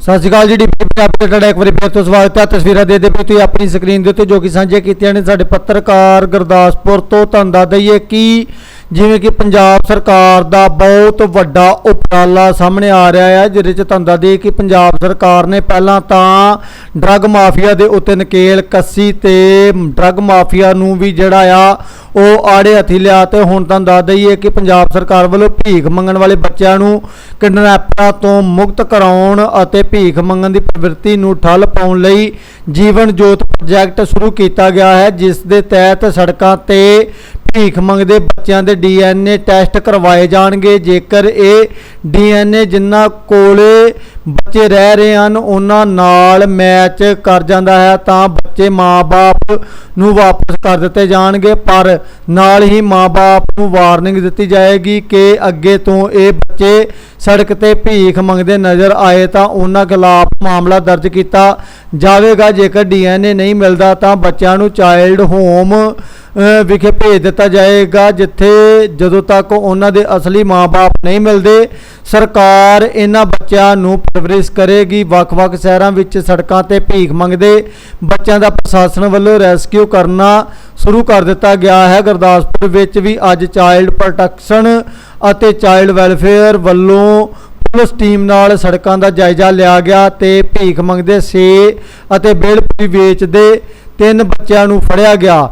ਸਤਿ ਸ਼੍ਰੀ ਅਕਾਲ ਜੀ ਡੀਪੀ ਪੰਜਾਬ ਤੇ ਇੱਕ ਵਾਰੀ ਫਿਰ ਤੋਂ ਸਵਾਗਤ ਹੈ। ਤਸਵੀਰਾਂ ਦੇ ਦੇ ਵੀ ਤੁਸੀਂ ਆਪਣੀ ਸਕਰੀਨ ਦੇ ਉੱਤੇ ਜੋ ਕਿ ਸਾਂਝੀਆਂ ਕੀਤੀਆਂ ਨੇ ਸਾਡੇ ਪੱਤਰਕਾਰ ਗੁਰਦਾਸਪੁਰ ਤੋਂ ਤੁਹਾਨੂੰ ਦੱਸ ਦਈਏ ਕਿ ਜਿਵੇਂ ਕਿ ਪੰਜਾਬ ਸਰਕਾਰ ਦਾ ਬਹੁਤ ਵੱਡਾ ਉਪਰਾਲਾ ਸਾਹਮਣੇ ਆ ਰਿਹਾ ਹੈ, ਜਿਹਦੇ ਚ ਤੁਹਾਨੂੰ ਦੱਸ ਦਈਏ ਕਿ ਪੰਜਾਬ ਸਰਕਾਰ ਨੇ ਪਹਿਲਾਂ ਤਾਂ ਡਰੱਗ ਮਾਫੀਆ ਦੇ ਉੱਤੇ ਨਕੇਲ ਕੱਸੀ ਤੇ ਡਰੱਗ ਮਾਫੀਆ ਨੂੰ ਵੀ ਜਿਹੜਾ ਆ ਉਹ ਆੜੇ ਹੱਥੀ ਲਿਆ ਤੇ ਹੁਣ ਤੁਹਾਨੂੰ ਦੱਸ ਦਈਏ ਕਿ ਪੰਜਾਬ ਸਰਕਾਰ ਵੱਲੋਂ ਭੀਖ ਮੰਗਣ ਵਾਲੇ ਬੱਚਿਆਂ ਨੂੰ ਕਿਡਨੈਪਰਾਂ ਤੋਂ ਮੁਕਤ ਕਰਾਉਣ ਅਤੇ ਭੀਖ ਮੰਗਣ ਦੀ ਪ੍ਰਵਿਰਤੀ ਨੂੰ ਠੱਲ ਪਾਉਣ ਲਈ ਜੀਵਨ ਜੋਤ ਪ੍ਰੋਜੈਕਟ ਸ਼ੁਰੂ ਕੀਤਾ ਗਿਆ ਹੈ, ਜਿਸ ਦੇ ਤਹਿਤ ਸੜਕਾਂ ਤੇ ਭੀਖ ਮੰਗਦੇ ਬੱਚਿਆਂ ਦੇ ਡੀਐਨਏ ਟੈਸਟ ਕਰਵਾਏ ਜਾਣਗੇ। ਜੇਕਰ ਇਹ ਡੀਐਨਏ ਜਿਨ੍ਹਾਂ ਕੋਲੇ ਬੱਚੇ ਰਹਿ ਰਹੇ ਹਨ, ਉਹਨਾਂ ਨਾਲ ਮੈਚ ਕਰ ਜਾਂਦਾ ਹੈ, ਤਾਂ ਬੱਚੇ ਮਾਪੇ ਨੂੰ ਵਾਪਸ ਕਰ ਦਿੱਤੇ ਜਾਣਗੇ। ਪਰ ਨਾਲ ਹੀ ਮਾਪੇ ਨੂੰ ਵਾਰਨਿੰਗ ਦਿੱਤੀ ਜਾਏਗੀ ਕਿ ਅੱਗੇ ਤੋਂ ਇਹ ਬੱਚੇ ਸੜਕ ਤੇ ਭੀਖ ਮੰਗਦੇ ਨਜ਼ਰ ਆਏ ਤਾਂ ਉਹਨਾਂ ਖਿਲਾਫ ਮਾਮਲਾ ਦਰਜ ਕੀਤਾ ਜਾਵੇਗਾ। ਜੇਕਰ ਡੀਐਨਏ ਨਹੀਂ ਮਿਲਦਾ ਤਾਂ ਬੱਚਿਆਂ ਨੂੰ ਚਾਈਲਡ ਹੋਮ ਵਿਖੇ ਭੇਜ ਦਿੱਤਾ ਦਿੱਤਾ ਜਾਏਗਾ ਜਿੱਥੇ ਜਦੋਂ ਤੱਕ ਉਹਨਾਂ ਦੇ ਅਸਲੀ ਮਾਪੇ ਨਹੀਂ ਮਿਲਦੇ, ਸਰਕਾਰ ਇਹਨਾਂ ਬੱਚਿਆਂ ਨੂੰ ਪਰਵਰਿਸ਼ ਕਰੇਗੀ। ਵੱਖ-ਵੱਖ ਸ਼ਹਿਰਾਂ ਵਿੱਚ ਸੜਕਾਂ ਤੇ ਭੀਖ ਮੰਗਦੇ ਬੱਚਿਆਂ ਦਾ ਪ੍ਰਸ਼ਾਸਨ ਵੱਲੋਂ ਰੈਸਕਿਊ ਕਰਨਾ ਸ਼ੁਰੂ ਕਰ ਦਿੱਤਾ ਗਿਆ ਹੈ। ਗੁਰਦਾਸਪੁਰ ਵਿੱਚ ਵੀ ਅੱਜ ਚਾਈਲਡ ਪ੍ਰੋਟੈਕਸ਼ਨ ਅਤੇ ਚਾਈਲਡ ਵੈਲਫੇਅਰ ਵੱਲੋਂ ਪੁਲਿਸ ਟੀਮ ਨਾਲ ਸੜਕਾਂ ਦਾ ਜਾਇਜ਼ਾ ਲਿਆ ਗਿਆ ਤੇ ਭੀਖ ਮੰਗਦੇ ਸੇ ਅਤੇ ਬੇਲਪੁਰੀ ਵੇਚਦੇ ਤਿੰਨ ਬੱਚਿਆਂ ਨੂੰ ਫੜਿਆ ਗਿਆ।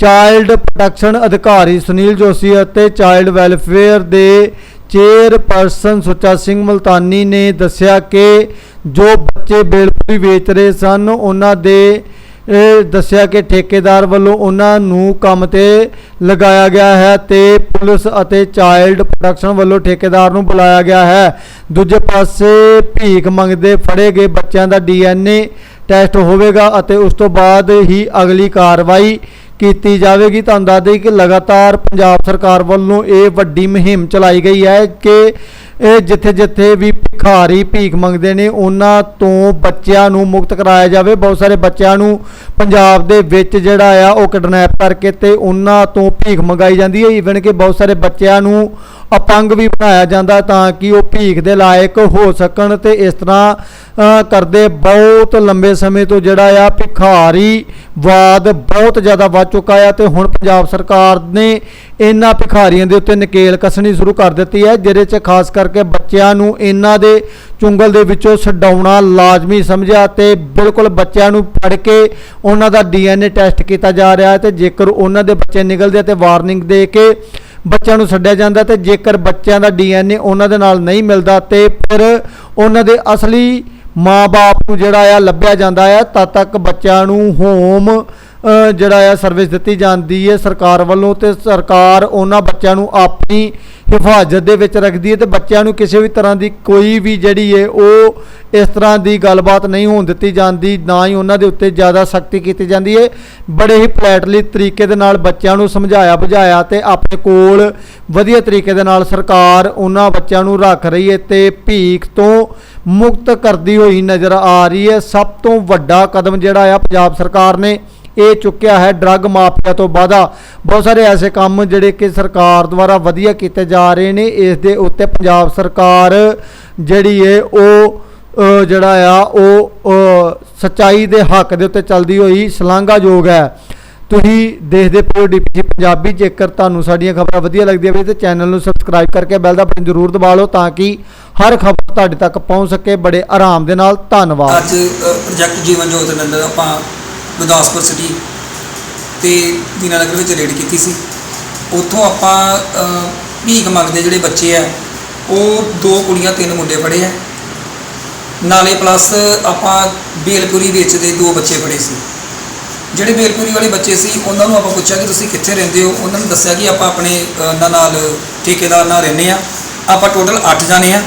ਚਾਈਲਡ ਪ੍ਰੋਟੈਕਸ਼ਨ ਅਧਿਕਾਰੀ ਸੁਨੀਲ ਜੋਸ਼ੀ ਅਤੇ ਚਾਈਲਡ ਵੈਲਫੇਅਰ ਦੇ ਚੇਅਰਪਰਸਨ ਸੁੱਚਾ ਸਿੰਘ ਮਲਤਾਨੀ ਨੇ ਦੱਸਿਆ ਕਿ ਜੋ ਬੱਚੇ ਬੇਲਪੁਰੀ ਵੇਚ ਰਹੇ ਸਨ, ਉਹਨਾਂ ਦੇ ਦੱਸਿਆ ਕਿ ਠੇਕੇਦਾਰ ਵੱਲੋਂ ਉਹਨਾਂ ਨੂੰ ਕੰਮ ਤੇ ਲਗਾਇਆ ਗਿਆ ਹੈ ਤੇ ਪੁਲਿਸ ਅਤੇ ਚਾਈਲਡ ਪ੍ਰੋਟੈਕਸ਼ਨ ਵੱਲੋਂ ਠੇਕੇਦਾਰ ਨੂੰ ਬੁਲਾਇਆ ਗਿਆ ਹੈ। ਦੂਜੇ ਪਾਸੇ ਭੀਖ ਮੰਗਦੇ ਫੜੇ ਗਏ ਬੱਚਿਆਂ ਦਾ ਡੀਐਨਏ ਟੈਸਟ ਹੋਵੇਗਾ ਅਤੇ ਉਸ ਤੋਂ ਬਾਅਦ ਹੀ ਅਗਲੀ ਕਾਰਵਾਈ ਕੀਤੀ ਜਾਵੇਗੀ, ਤੁਹਾਨੂੰ ਦੱਸ ਦੇਈਏ ਕਿ ਲਗਾਤਾਰ ਪੰਜਾਬ ਸਰਕਾਰ ਵੱਲੋਂ ਇਹ ਵੱਡੀ ਮੁਹਿੰਮ ਚਲਾਈ ਗਈ ਹੈ ਕਿ ਇਹ ਜਿੱਥੇ-ਜਿੱਥੇ ਵੀ ਭਿਖਾਰੀ ਭੀਖ ਮੰਗਦੇ ਨੇ, ਉਹਨਾਂ ਤੋਂ ਬੱਚਿਆਂ ਨੂੰ ਮੁਕਤ ਕਰਾਇਆ ਜਾਵੇ। ਬਹੁਤ ਸਾਰੇ ਬੱਚਿਆਂ ਨੂੰ ਪੰਜਾਬ ਦੇ ਵਿੱਚ ਜਿਹੜਾ ਆ, ਉਹ ਕਿਡਨੈਪ ਕਰਕੇ ਤੇ ਉਹਨਾਂ ਤੋਂ ਭੀਖ ਮੰਗਾਈ ਜਾਂਦੀ ਹੈ। ਈਵਨ ਕਿ ਬਹੁਤ ਸਾਰੇ ਬੱਚਿਆਂ ਨੂੰ ਅਪੰਗ ਵੀ ਬਣਾਇਆ ਜਾਂਦਾ ਤਾਂ ਕਿ ਉਹ ਭੀਖ ਦੇ ਲਾਇਕ ਹੋ ਸਕਣ ਤੇ ਇਸ ਤਰ੍ਹਾਂ ਕਰਦੇ ਬਹੁਤ ਲੰਬੇ ਸਮੇਂ ਤੋਂ ਜਿਹੜਾ ਆ ਭਿਖਾਰੀ ਵਾਦ ਬਹੁਤ ਜ਼ਿਆਦਾ ਵੱਧ ਚੁੱਕਾ ਆ ਤੇ ਹੁਣ ਪੰਜਾਬ ਸਰਕਾਰ ਨੇ ਇਹਨਾਂ ਭਿਖਾਰੀਆਂ ਦੇ ਉੱਤੇ ਨਕੇਲ ਕੱਸਣੀ ਸ਼ੁਰੂ ਕਰ ਦਿੱਤੀ ਹੈ, ਜਿਹਦੇ 'ਚ ਖਾਸ ਕਰਕੇ ਬੱਚਿਆਂ ਨੂੰ ਇਹਨਾਂ ਦੇ ਚੁੰਗਲ ਦੇ ਵਿੱਚੋਂ ਛਡਾਉਣਾ ਲਾਜ਼ਮੀ ਸਮਝਿਆ ਤੇ ਬਿਲਕੁਲ ਬੱਚਿਆਂ ਨੂੰ ਫੜ ਕੇ ਉਹਨਾਂ ਦਾ ਡੀਐਨਏ ਟੈਸਟ ਕੀਤਾ ਜਾ ਰਿਹਾ ਹੈ ਤੇ ਜੇਕਰ ਉਹਨਾਂ ਦੇ ਬੱਚੇ ਨਿਕਲਦੇ ਆ ਤੇ ਵਾਰਨਿੰਗ ਦੇ ਕੇ ਬੱਚਿਆਂ ਨੂੰ ਛੱਡਿਆ ਜਾਂਦਾ ਤੇ ਜੇਕਰ ਬੱਚਿਆਂ ਦਾ ਡੀਐਨਏ ਉਹਨਾਂ ਦੇ ਨਾਲ ਨਹੀਂ ਮਿਲਦਾ ਤੇ ਫਿਰ ਉਹਨਾਂ ਦੇ ਅਸਲੀ ਮਾਪੇ ਨੂੰ ਜਿਹੜਾ ਆ ਲੱਭਿਆ ਜਾਂਦਾ ਆ, ਤਦ ਤੱਕ ਬੱਚਿਆਂ ਨੂੰ ਹੋਮ ਜਿਹੜਾ ਆ ਸਰਵਿਸ ਦਿੱਤੀ ਜਾਂਦੀ ਹੈ ਸਰਕਾਰ ਵੱਲੋਂ ਤੇ ਸਰਕਾਰ ਉਹਨਾਂ ਬੱਚਿਆਂ ਨੂੰ ਆਪਣੀ ਹਿਫਾਜ਼ਤ ਦੇ ਵਿੱਚ ਰੱਖਦੀ ਹੈ ਤੇ ਬੱਚਿਆਂ ਨੂੰ ਕਿਸੇ ਵੀ ਤਰ੍ਹਾਂ ਦੀ ਕੋਈ ਵੀ ਜਿਹੜੀ ਹੈ ਉਹ ਇਸ ਤਰ੍ਹਾਂ ਦੀ ਗੱਲਬਾਤ ਨਹੀਂ ਹੋਣ ਦਿੱਤੀ ਜਾਂਦੀ, ਨਾ ਹੀ ਉਹਨਾਂ ਦੇ ਉੱਤੇ ਜ਼ਿਆਦਾ ਸਖਤੀ ਕੀਤੀ ਜਾਂਦੀ ਹੈ। ਬੜੇ ਹੀ ਪਲੈਟਲੀ ਤਰੀਕੇ ਦੇ ਨਾਲ ਬੱਚਿਆਂ ਨੂੰ ਸਮਝਾਇਆ, ਬੁਝਾਇਆ ਤੇ ਆਪਣੇ ਕੋਲ ਵਧੀਆ ਤਰੀਕੇ ਦੇ ਨਾਲ ਸਰਕਾਰ ਉਹਨਾਂ ਬੱਚਿਆਂ ਨੂੰ ਰੱਖ ਰਹੀ ਹੈ ਤੇ ਭੀਖ ਤੋਂ ਮੁਕਤ ਕਰਦੀ ਹੋਈ ਨਜ਼ਰ ਆ ਰਹੀ ਹੈ। ਸਭ ਤੋਂ ਵੱਡਾ ਕਦਮ ਜਿਹੜਾ ਆ ਪੰਜਾਬ ਸਰਕਾਰ ਨੇ ਇਹ ਚੁੱਕਿਆ ਹੈ ਡਰੱਗ ਮਾਫੀਆ ਤੋਂ ਵਾਧਾ ਬਹੁਤ ਸਾਰੇ ਐਸੇ ਕੰਮ ਜਿਹੜੇ ਕਿ ਸਰਕਾਰ ਦੁਆਰਾ ਵਧੀਆ ਕੀਤੇ ਜਾ ਰਹੇ ਨੇ। ਇਸ ਦੇ ਉੱਤੇ ਪੰਜਾਬ ਸਰਕਾਰ ਜਿਹੜੀ ਹੈ ਉਹ ਜਿਹੜਾ ਆ ਉਹ ਅ, ਸੱਚਾਈ ਦੇ ਹੱਕ ਦੇ ਉੱਤੇ ਚੱਲਦੀ ਹੋਈ ਸ਼ਲਾਘਾਯੋਗ ਹੈ। ਤੁਸੀਂ ਦੇਖਦੇ ਪਏ ਡੀਪੀਸੀ ਪੰਜਾਬੀ। ਜੇਕਰ ਤੁਹਾਨੂੰ ਸਾਡੀਆਂ ਖਬਰਾਂ ਵਧੀਆ ਲੱਗਦੀਆਂ ਵੀ ਤੇ ਚੈਨਲ ਨੂੰ ਸਬਸਕ੍ਰਾਈਬ ਕਰਕੇ ਬੈਲ ਦਾ ਬਟਨ ਜ਼ਰੂਰ ਦਬਾ ਲਓ ਤਾਂ ਕਿ ਹਰ ਖਬਰ ਤੁਹਾਡੇ ਤੱਕ ਪਹੁੰਚ ਸਕੇ। ਬੜੇ ਆਰਾਮ ਦੇ ਨਾਲ। ਧੰਨਵਾਦ। ਅੱਜ ਪ੍ਰੋਜੈਕਟ ਜੀਵਨ ਜੋਤ ਦੇ ਆਪਾਂ ਗੁਰਦਾਸਪੁਰ ਸਿਟੀ ਤੇ ਦੀਨਾਨਗਰ ਵਿੱਚ ਰੇਡ ਕੀਤੀ ਸੀ। ਉੱਥੋਂ ਆਪਾਂ ਭੀਖ ਮੰਗਦੇ ਜਿਹੜੇ ਬੱਚੇ ਆ, ਉਹ ਦੋ ਕੁੜੀਆਂ, ਤਿੰਨ ਮੁੰਡੇ ਫੜੇ ਆ। ਨਾਲੇ ਪਲੱਸ ਆਪਾਂ ਬੇਲਪੁਰੀ ਵੇਚਦੇ ਦੋ ਬੱਚੇ ਫੜੇ ਸੀ। ਜਿਹੜੇ ਬੇਲਪੁਰੀ ਵਾਲੇ ਬੱਚੇ ਸੀ, ਉਹਨਾਂ ਨੂੰ ਆਪਾਂ ਪੁੱਛਿਆ ਕਿ ਤੁਸੀਂ ਕਿੱਥੇ ਰਹਿੰਦੇ ਹੋ? ਉਹਨਾਂ ਨੇ ਦੱਸਿਆ ਕਿ ਆਪਾਂ ਆਪਣੇ ਨਾਲ ਠੇਕੇਦਾਰ ਨਾਲ ਰਹਿੰਦੇ ਆ। ਆਪਾਂ ਟੋਟਲ 8 ਜਾਣੇ ਆ।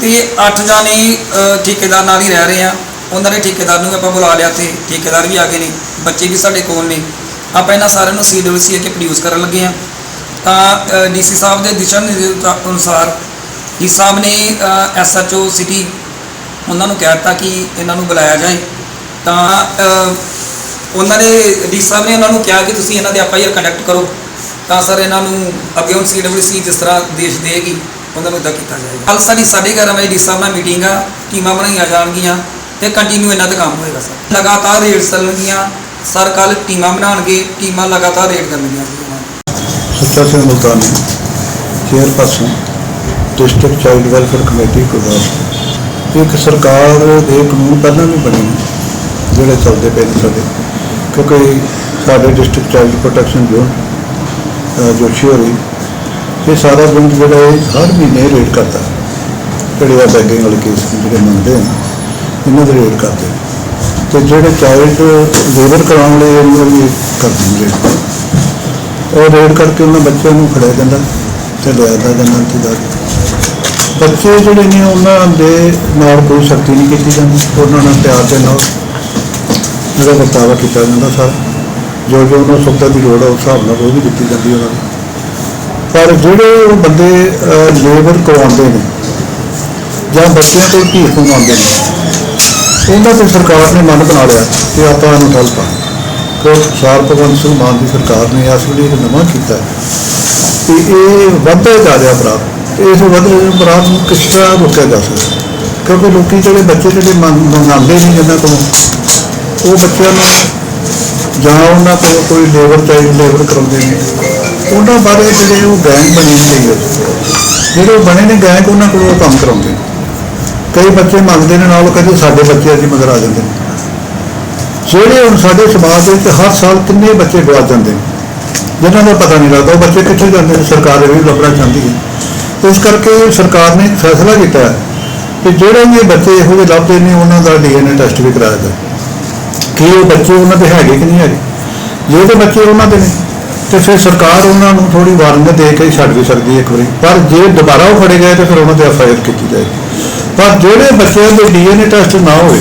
ਤੇ 8 ਜਾਣੇ ਠੇਕੇਦਾਰ ਨਾਲ ਹੀ ਰਹਿ ਰਹੇ ਆ। ਉਹਨਾਂ ਨੇ ਠੇਕੇਦਾਰ ਨੂੰ ਵੀ ਆਪਾਂ ਬੁਲਾ ਲਿਆ ਤੇ ਠੇਕੇਦਾਰ ਵੀ ਆ ਗਏ ਨੇ। ਬੱਚੇ ਵੀ ਸਾਡੇ ਕੋਲ ਨੇ। ਆਪਾਂ ਇਹਨਾਂ ਸਾਰਿਆਂ ਨੂੰ ਸੀਡਬਲਯੂਸੀ ਕੇ ਪ੍ਰੋਡਿਊਸ ਕਰਨ ਲੱਗੇ ਆ ਤਾਂ ਡੀਸੀ ਸਾਹਿਬ ਦੇ ਦਿਸ਼ਾ ਨਿਰਦੇਸ਼ ਅਨੁਸਾਰ ਡੀ ਸਾਹਿਬ ਨੇ ਐਸਐਚਓ ਸਿਟੀ ਉਹਨਾਂ ਨੂੰ ਕਹਿ ਦਿੱਤਾ ਕਿ ਇਹਨਾਂ ਨੂੰ ਬੁਲਾਇਆ ਜਾਏ। ਤਾਂ ਉਹਨਾਂ ਨੇ ਡੀ ਸਾਹਿਬ ਨੇ ਉਹਨਾਂ ਨੂੰ ਕਿਹਾ ਕਿ ਤੁਸੀਂ ਇਹਨਾਂ ਦੇ ਐਫ ਆਈ ਆਰ ਕੰਡਕਟ ਕਰੋ। ਤਾਂ ਸਰ ਇਹਨਾਂ ਨੂੰ ਅੱਗੇ ਹੁਣ ਸੀਡਬਲਯੂਸੀ ਜਿਸ ਤਰ੍ਹਾਂ ਦੇਸ਼ ਦੇਗੀ ਉਹਨਾਂ ਨੂੰ ਇਦਾਂ ਕੀਤਾ ਜਾਏਗਾ। ਕੱਲ ਸਾਡੀ 11:30 ਵਜੇ ਡੀ ਸਾਹਿਬ ਨਾਲ ਮੀਟਿੰਗ ਆ। ਟੀਮਾਂ ਬਣਾਈਆਂ ਜਾਣਗੀਆਂ। ਤੇ ਕੰਟੀਨਿਊ ਇਹਨਾਂ ਤੇ ਕੰਮ ਹੋਏਗਾ ਸਰ। ਲਗਾਤਾਰ ਰੇਡ ਚੱਲਣਗੀਆਂ, ਸਰ ਕੱਲ ਟੀਮਾਂ ਬਣਾਉਣਗੇ, ਟੀਮਾਂ ਲਗਾਤਾਰ ਰੇਡ ਕਰਨਗੀਆਂ Sacha Singh Multani chairperson district child welfare committee Gurdaspur ਇੱਕ ਸਰਕਾਰ ਦੇ ਕਾਨੂੰਨ ਪਹਿਲਾਂ ਵੀ ਬਣੇ ਜਿਹੜੇ ਚੱਲਦੇ ਪਏ ਨੇ ਸਾਡੇ। ਕਿਉਂਕਿ ਸਾਡੇ district child protection zone Joshi ਹੋਰੀ, ਇਹ ਸਾਰਾ ਬੰਦ ਜਿਹੜਾ ਇਹ ਹਰ ਮਹੀਨੇ ਰੇਟ ਕਰਦਾ। ਜਿਹੜੇ ਆ ਬੈਗਿੰਗ ਵਾਲੇ ਕੇਸ ਜਿਹੜੇ ਮੰਗਦੇ ਨੇ ਇਹਨਾਂ ਦੇ ਰੇਟ ਕਰਦੇ ਨੇ। ਤੇ ਜਿਹੜੇ ਚਾਈਲਡ ਲੇਬਰ ਕਰਾਉਣ ਵਾਲੇ ਉਹਨਾਂ ਵੀ ਕਰਦੇ ਨੇ ਰੇਡ ਉਹ ਰੇਡ ਕਰਕੇ ਉਹਨਾਂ ਬੱਚਿਆਂ ਨੂੰ ਫੜਿਆ ਜਾਂਦਾ ਤੇ ਲਿਆਦਾ ਜਾਂਦਾ ਤੇ ਜਾ ਕੇ। ਬੱਚੇ ਜਿਹੜੇ ਨੇ, ਉਹਨਾਂ ਦੇ ਨਾਲ ਕੋਈ ਸ਼ਕਤੀ ਨਹੀਂ ਕੀਤੀ ਜਾਂਦੀ। ਉਹਨਾਂ ਨਾਲ ਪਿਆਰ ਦੇ ਨਾਲ ਜਿਹੜਾ ਵਰਤਾਵਾ ਕੀਤਾ ਜਾਂਦਾ ਸਾਰਾ। ਜੋ ਜੋ ਉਹਨਾਂ ਨੂੰ ਸੁਵਿਧਾ ਦੀ ਲੋੜ ਹੈ ਉਸ ਹਿਸਾਬ ਨਾਲ ਉਹ ਵੀ ਦਿੱਤੀ ਜਾਂਦੀ ਉਹਨਾਂ ਨੂੰ। ਪਰ ਜਿਹੜੇ ਬੰਦੇ ਲੇਬਰ ਕਰਵਾਉਂਦੇ ਨੇ ਜਾਂ ਬੱਚਿਆਂ ਤੋਂ ਭੀਖ ਮੰਗਵਾਉਂਦੇ ਨੇ ਉਹਨਾਂ ਤੇ ਸਰਕਾਰ ਨੇ ਮਨ ਬਣਾ ਲਿਆ ਕਿ ਆਪਾਂ ਇਹਨੂੰ ਠੱਲ ਪਾ ਕਿ ਸਾਰ ਭਗਵੰਤ ਸਿੰਘ ਮਾਨ ਦੀ ਸਰਕਾਰ ਨੇ ਇਸ ਵੇਲੇ ਇੱਕ ਨਵਾਂ ਕੀਤਾ ਹੈ ਕਿ ਇਹ ਵੱਧਦਾ ਜਾ ਰਿਹਾ ਅਪਰਾਧ। ਤੇ ਇਸ ਵਧਦੇ ਹੋਏ ਅਪਰਾਧ ਨੂੰ ਕਿਸ ਤਰ੍ਹਾਂ ਰੋਕਿਆ ਜਾ ਸਕਦਾ ਕਿਉਂਕਿ ਲੋਕੀ ਜਿਹੜੇ ਬੱਚੇ ਜਿਹੜੇ ਮੰਗ- ਮੰਗਾਉਂਦੇ ਨਹੀਂ ਜਿਹਨਾਂ ਕੋਲੋਂ ਉਹ ਬੱਚਿਆਂ ਨੂੰ ਜਾਂ ਉਹਨਾਂ ਕੋਲ ਕੋਈ ਲੇਬਰ ਚਾਈਲਡ ਲੇਬਰ ਕਰਾਉਂਦੇ ਨੇ, ਉਹਨਾਂ ਬਾਰੇ ਜਿਹੜੇ ਉਹ ਗੈਂਗ ਬਣੇ ਹੋਈ ਹੈ। ਜਿਹੜੇ ਉਹ ਬਣੇ ਨੇ ਗੈਂਗ ਉਹਨਾਂ ਕੋਲੋਂ ਉਹ ਕੰਮ ਕਰਾਉਂਦੇ ਨੇ। ਕਈ ਬੱਚੇ ਮੰਗਦੇ ਨੇ, ਨਾਲ ਉਹ ਕਹਿੰਦੇ ਸਾਡੇ ਬੱਚੇ ਅਸੀਂ ਮਗਰ ਆ ਜਾਂਦੇ ਨੇ। ਜਿਹੜੇ ਹੁਣ ਸਾਡੇ ਸਮਾਜ ਦੇ ਵਿੱਚ ਹਰ ਸਾਲ ਕਿੰਨੇ ਬੱਚੇ ਗਵਾ ਜਾਂਦੇ ਨੇ, ਜਿਨ੍ਹਾਂ ਦਾ ਪਤਾ ਨਹੀਂ ਲੱਗਦਾ, ਉਹ ਬੱਚੇ ਕਿੱਥੇ ਜਾਂਦੇ ਨੇ, ਸਰਕਾਰ ਇਹ ਵੀ ਲੱਭਣਾ ਚਾਹੁੰਦੀ ਹੈ। ਇਸ ਕਰਕੇ ਸਰਕਾਰ ਨੇ ਫੈਸਲਾ ਕੀਤਾ ਕਿ ਜਿਹੜੇ ਵੀ ਬੱਚੇ ਇਹੋ ਜਿਹੇ ਲੱਭਦੇ ਨੇ, ਉਹਨਾਂ ਦਾ ਡੀਐਨਏ ਟੈਸਟ ਵੀ ਕਰਾਇਆ ਜਾਵੇ। ਕਿ ਉਹ ਬੱਚੇ ਉਹਨਾਂ ਦੇ ਹੈਗੇ ਕਿ ਨਹੀਂ ਹੈਗੇ? ਜੇ ਤੇ ਬੱਚੇ ਉਹਨਾਂ ਦੇ ਨੇ, ਤੇ ਫਿਰ ਸਰਕਾਰ ਉਹਨਾਂ ਨੂੰ ਥੋੜੀ ਵਾਰਨਿੰਗ ਦੇ ਕੇ ਛੱਡ ਵੀ ਸਕਦੀ ਹੈ ਇੱਕ ਵਾਰੀ। ਪਰ ਜੇ ਦੁਬਾਰਾ ਉਹ ਫੜੇ ਗਏ, ਤੇ ਫਿਰ ਉਹਨਾਂ ਤੇ ਐਫਆਈਆਰ ਕੀਤੀ ਜਾਏਗੀ। ਪਰ ਜਿਹੜੇ ਬੱਚਿਆਂ ਦੇ ਡੀਐਨਏ ਟੈਸਟ ਨਾ ਹੋਏ,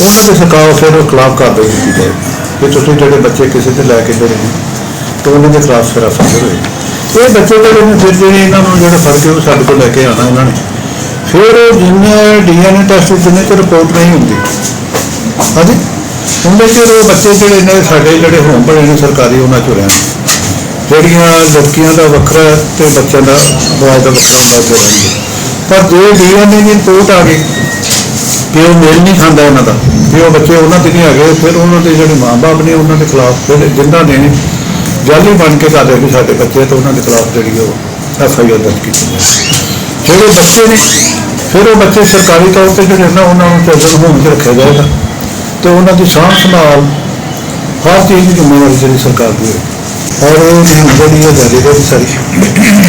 ਉਹਨਾਂ ਦੇ ਸਰਕਾਰ ਫਿਰ ਉਹ ਖਿਲਾਫ ਕਾਰਵਾਈ ਕੀਤੀ ਜਾਏਗੀ ਕਿ ਤੁਸੀਂ ਜਿਹੜੇ ਬੱਚੇ ਕਿਸੇ ਤੇ ਲੈ ਕੇ ਦੇ ਨੇ, ਤਾਂ ਉਹਨਾਂ ਦੇ ਖਿਲਾਫ ਫਿਰ ਅਫਸਰ ਹੋਏ ਇਹ ਬੱਚੇ ਜਿਹੜੇ ਨੇ, ਫਿਰ ਜਿਹੜੇ ਇਹਨਾਂ ਨੂੰ ਜਿਹੜਾ ਫੜ ਕੇ ਉਹ ਸਾਡੇ ਕੋਲ ਲੈ ਕੇ ਆਣਾ ਇਹਨਾਂ ਨੇ। ਫਿਰ ਉਹ ਜਿੰਨੇ ਡੀਐਨਏ ਟੈਸਟ ਜਿੰਨੇ ਚ ਰਿਪੋਰਟ ਨਹੀਂ ਹੁੰਦੀ, ਹਾਂਜੀ? ਉਹਦੇ ਚ ਉਹ ਬੱਚੇ ਜਿਹੜੇ ਨੇ, ਸਾਡੇ ਜਿਹੜੇ ਹੋਮ ਬਣੇ ਨੇ ਸਰਕਾਰੀ, ਉਹਨਾਂ ਚੋਂ ਰਹਿਣ। ਜਿਹੜੀਆਂ ਲੜਕੀਆਂ ਦਾ ਵੱਖਰਾ ਹੈ ਤੇ ਬੱਚਿਆਂ ਦਾ ਬॉय ਦਾ ਵੱਖਰਾ ਹੁੰਦਾ ਜੋ ਰਹਿੰਦੇ ਪਰ ਜੇ ਡੀਐਨਏ ਦੀ ਰਿਪੋਰਟ ਆ ਗਈ ਕਿ ਉਹ ਮੇਲ ਨਹੀਂ ਖਾਂਦਾ ਇਹਨਾਂ ਦਾ। ਕਿ ਉਹ ਬੱਚੇ ਉਹਨਾਂ ਤੇ ਨਹੀਂ ਹੈਗੇ ਫਿਰ ਉਹਨਾਂ ਦੇ ਜਿਹੜੇ ਮਾਪੇ ਨੇ ਉਹਨਾਂ ਦੇ ਖਿਲਾਫ ਫਿਰ ਜਿਨ੍ਹਾਂ ਨੇ ਜਾਲੀ ਬਣ ਕੇ ਕਰਦੇ ਵੀ ਸਾਡੇ ਬੱਚੇ ਤਾਂ ਉਹਨਾਂ ਦੇ ਖਿਲਾਫ ਜਿਹੜੀ ਉਹ ਐਫ ਆਈ ਆਰ ਦਰਜ ਕੀਤੀ ਜਿਹੜੇ ਬੱਚੇ ਨੇ ਫਿਰ ਉਹ ਬੱਚੇ ਸਰਕਾਰੀ ਤੌਰ ਤੇ ਜਿਹੜੇ ਨਾ ਉਹਨਾਂ ਨੂੰ ਚਿਲਡਰਨ ਹੋਮ 'ਚ ਰੱਖਿਆ ਜਾਏਗਾ। ਤੇ ਉਹਨਾਂ ਦੀ ਸਾਂਭ ਸੰਭਾਲ ਹਰ ਚੀਜ਼ ਦੀ ਜ਼ਿੰਮੇਵਾਰੀ ਜਿਹੜੀ ਸਰਕਾਰ ਦੀ ਹੈ। ਔਰ ਇਹ ਜਿਹੜੀ ਹੈ ਜਾਰੀ ਸਾਰੀ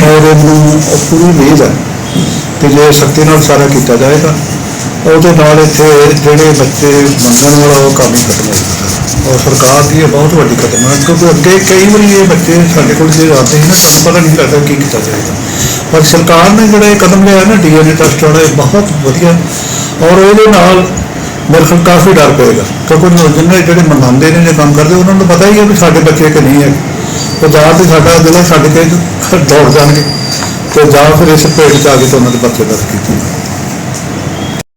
ਔਰ ਇਹਨੂੰ ਪੂਰੀ ਉਮੀਦ ਹੈ ਕਿ ਜੇ ਸਖਤੀ ਨਾਲ ਸਾਰਾ ਕੀਤਾ ਜਾਏਗਾ, ਉਹਦੇ ਨਾਲ ਇੱਥੇ ਜਿਹੜੇ ਬੱਚੇ ਮੰਗਣ ਵਾਲਾ ਉਹ ਕੰਮ ਹੀ ਖਤਮ ਹੋ ਔਰ ਸਰਕਾਰ ਦੀ ਇਹ ਬਹੁਤ ਵੱਡੀ ਕਦਮ ਹੈ। ਕਿਉਂਕਿ ਅੱਗੇ ਕਈ ਵਾਰੀ ਇਹ ਬੱਚੇ ਸਾਡੇ ਕੋਲ ਜੇ ਆਉਂਦੇ ਨੇ, ਸਾਨੂੰ ਪਤਾ ਨਹੀਂ ਲੱਗਦਾ ਕੀ ਕੀਤਾ ਜਾਏਗਾ। ਪਰ ਸਰਕਾਰ ਨੇ ਜਿਹੜਾ ਇਹ ਕਦਮ ਲਿਆ ਨਾ ਡੀਐਨਏ ਟੈਸਟ ਵਾਲਾ, ਇਹ ਬਹੁਤ ਵਧੀਆ। ਔਰ ਉਹਦੇ ਨਾਲ ਮੇਰੇ ਖਿਆਲ ਕਾਫੀ ਡਰ ਪਏਗਾ। ਕਿਉਂਕਿ ਉਹ ਜਿੰਨੇ ਜਿਹੜੇ ਮੰਗਾਉਂਦੇ ਨੇ, ਜੇ ਕੰਮ ਕਰਦੇ, ਉਹਨਾਂ ਨੂੰ ਪਤਾ ਹੀ ਹੈ ਵੀ ਸਾਡੇ ਬੱਚੇ ਕਿ ਨਹੀਂ ਹੈ। ਉਹ ਜਾਂ ਤੇ ਸਾਡਾ ਦਿਲ ਛੱਡ ਕੇ ਦੌੜ ਜਾਣਗੇ। ਤੇ ਜਾਂ ਫਿਰ ਇਸ ਭੇਟ ਚ ਆ ਕੇ ਤੇ ਉਹਨਾਂ ਦੇ ਪਰਚੇ ਦਰਜ ਕੀਤੇ।